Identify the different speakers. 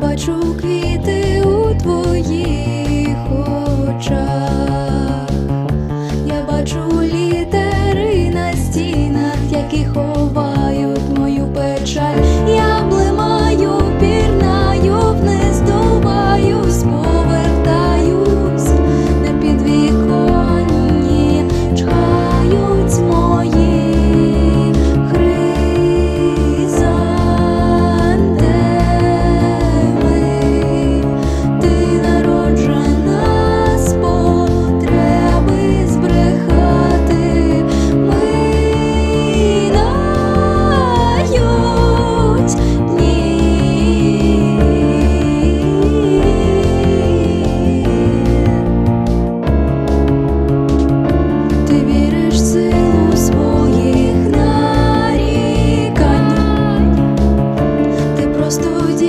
Speaker 1: бачу квіти у твоїх очах, я бачу.